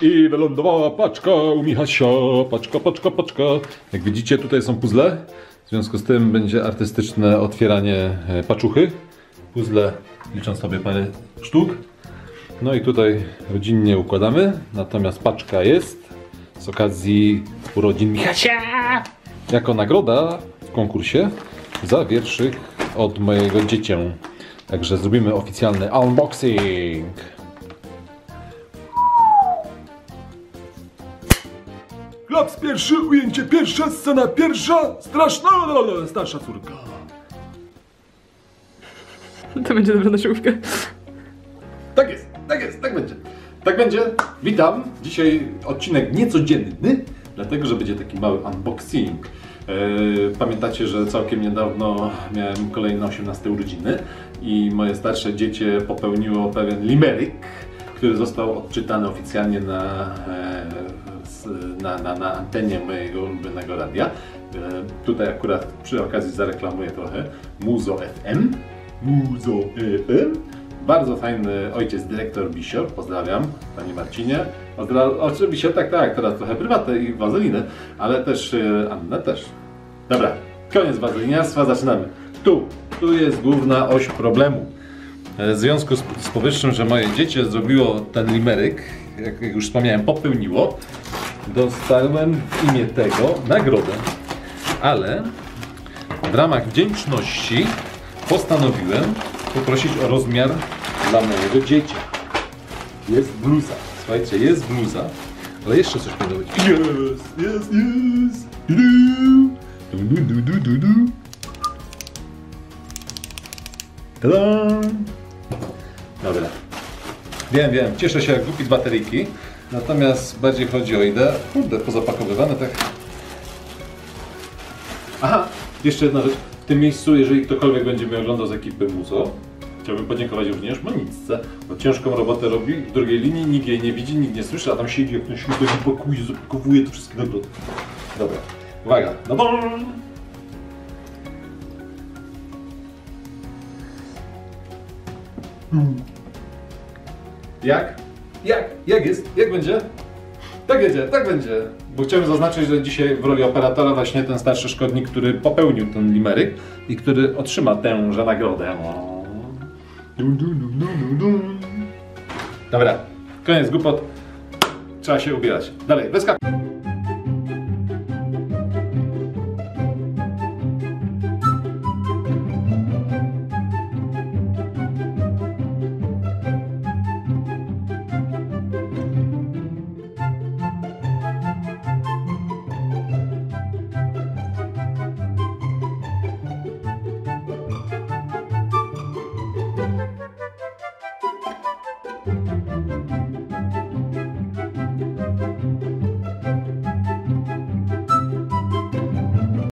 I wylądowała paczka u Michasia. Paczka, paczka, paczka. Jak widzicie, tutaj są puzzle. W związku z tym będzie artystyczne otwieranie e, paczuchy. Puzzle liczą sobie parę sztuk. No i tutaj rodzinnie układamy. Natomiast paczka jest z okazji urodzin Michasia. Jako nagroda w konkursie za wierszyk od mojego dziecię. Także zrobimy oficjalny unboxing. Klaps pierwszy, ujęcie pierwsze, scena pierwsza, straszna, starsza córka. To będzie dobra naszówka. Tak jest, tak jest, tak będzie. Tak będzie. Witam. Dzisiaj odcinek niecodzienny, dlatego że będzie taki mały unboxing. Eee, Pamiętacie, że całkiem niedawno miałem kolejne 18 urodziny i moje starsze dziecię popełniło pewien limeryk, który został odczytany oficjalnie na, e, na, na, na antenie mojego ulubionego radia. E, Tutaj akurat przy okazji zareklamuję trochę Muzo FM. Muzo FM. Bardzo fajny ojciec, dyrektor Bisior, pozdrawiam, panie Marcinie. Oczywiście, tak, tak, teraz trochę prywatne i wazeliny, ale też e, Annę też. Dobra, koniec wazeliniarstwa, zaczynamy. Tu, tu jest główna oś problemu. E, W związku z, z powyższym, że moje dziecię zrobiło ten limeryk, jak już wspomniałem, popełniło, dostałem w imię tego nagrodę. Ale w ramach wdzięczności postanowiłem poprosić o rozmiar dla mojego dziecia. Jest bluza. Słuchajcie, jest bluza, ale jeszcze coś powinno być. Jest, jest, jest. Du, du, du, du, du, du. Dobra. Wiem, wiem, cieszę się jak głupi z bateryjki. Natomiast bardziej chodzi o ideę. Kurde, pozapakowywane tak. Aha, jeszcze jedna rzecz. W tym miejscu, jeżeli ktokolwiek będzie mnie oglądał z ekipy Muzo, chciałbym podziękować również Monicce, bo ciężką robotę robi w drugiej linii, nikt jej nie widzi, nikt nie słyszy, a tam siedzi jak śrubek i pakuje, zapakowuje to wszystkie nagrody. Dobra, uwaga, no bo... Jak? Jak? Jak jest? Jak będzie? Tak będzie, tak będzie. Bo chciałem zaznaczyć, że dzisiaj w roli operatora właśnie ten starszy szkodnik, który popełnił ten limeryk i który otrzyma tęże nagrodę. O. Dobra, koniec głupot. Trzeba się ubierać. Dalej, wyskakuj.